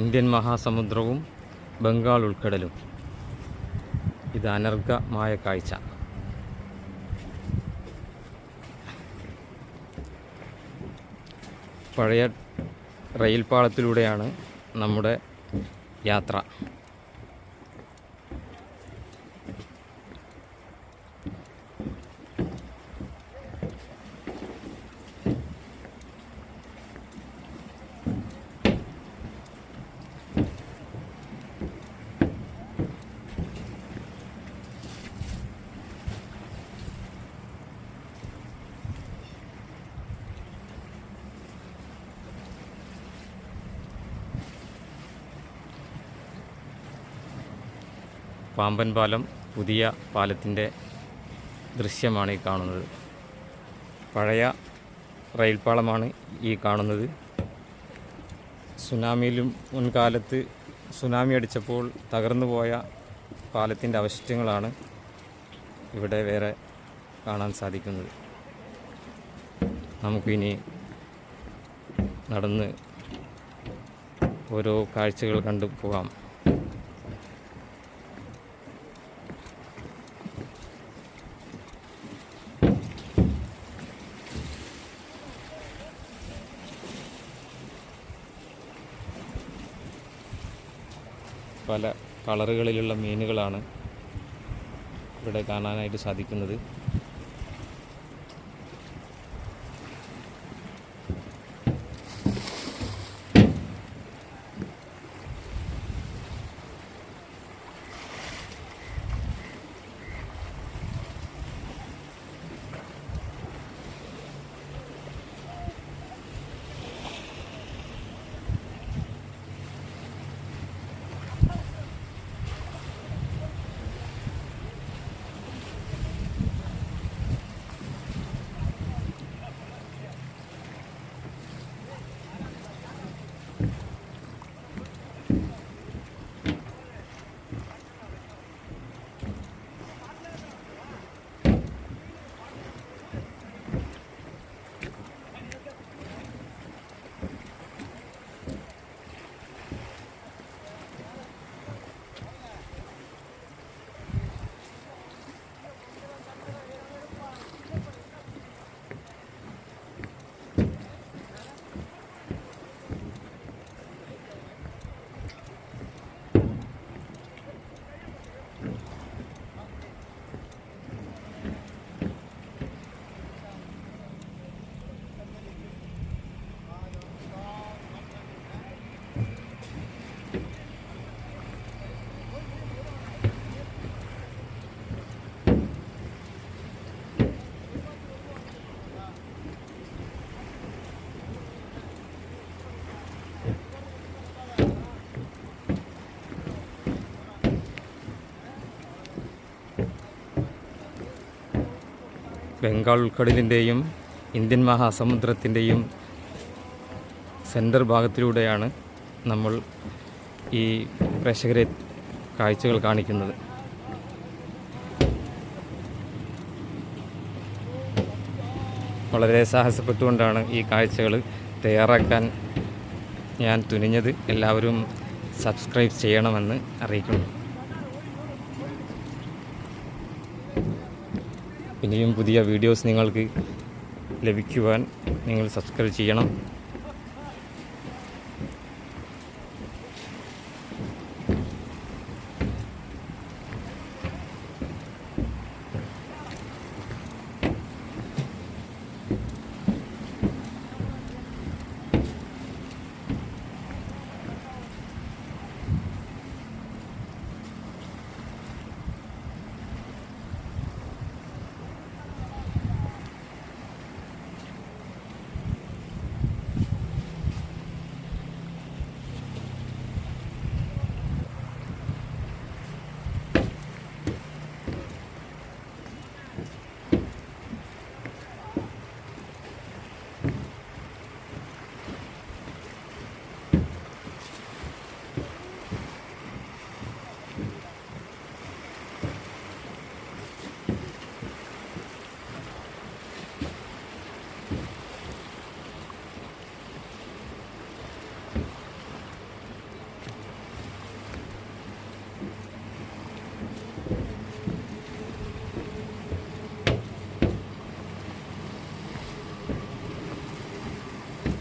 Indian മഹാസമുദ്രവും Bengal ഉൾക്കടലും. ഇത് അനർഘമായ കാഴ്ച. പഴയ റെയിൽ പാളത്തിലൂടെയാണ് നമ്മുടെ യാത്ര. പാമ്പൻ പാലം പുതിയ പാലത്തിന്റെ ദൃശ്യമാണ് ഈ കാണുന്നത്. പഴയ റെയിൽ പാളമാണ് ഈ കാണുന്നത്. സുനാമിയിലും മുൻകാലത്ത് സുനാമി അടിച്ചപ്പോൾ തകർന്നു പോയ പാലത്തിന്റെ അവശിഷ്ടങ്ങളാണ് ഇവിടെ വേറെ കാണാൻ സാധിക്കുന്നത്. നമുക്കിനി നടന്ന് ഓരോ കാഴ്ചകൾ കണ്ടു പോകാം. പല കളറുകളിലുള്ള മീനുകളാണ് ഇവിടെ കാണാനായിട്ട് സാധിക്കുന്നത്. ബംഗാൾ ഉൾക്കടലിന്റെയും ഇന്ത്യൻ മഹാസമുദ്രത്തിന്റെയും സെന്റർ ഭാഗത്തിലൂടെയാണ് നമ്മൾ ഈ പ്രേക്ഷകരെ കാഴ്ചകൾ കാണിക്കുന്നത്. വളരെ സാഹസപ്പെട്ടുകൊണ്ടാണ് ഈ കാഴ്ചകൾ തയ്യാറാക്കാൻ ഞാൻ തുനിഞ്ഞത്. എല്ലാവരും സബ്സ്ക്രൈബ് ചെയ്യണമെന്ന് അറിയിക്കുന്നു. ഇനിയും പുതിയ വീഡിയോസ് നിങ്ങൾക്ക് ലഭിക്കുവാൻ നിങ്ങൾ സബ്സ്ക്രൈബ് ചെയ്യണം.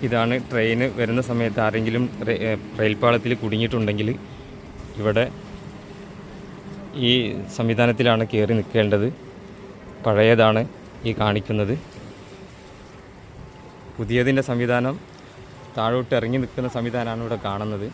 ഇതാണ് ട്രെയിൻ വരുന്ന സമയത്ത് ആരെങ്കിലും റെയിൽപാളത്തിൽ കുടുങ്ങിയിട്ടുണ്ടെങ്കിൽ ഇവിടെ ഈ സംവിധാനത്തിലാണ് കയറി നിൽക്കേണ്ടത്. പഴയതാണ് ഈ കാണിക്കുന്നത്. പുതിയതിന്റെ സംവിധാനം താഴോട്ട് ഇറങ്ങി നിൽക്കുന്ന സംവിധാനമാണ് ഇവിടെ കാണുന്നത്.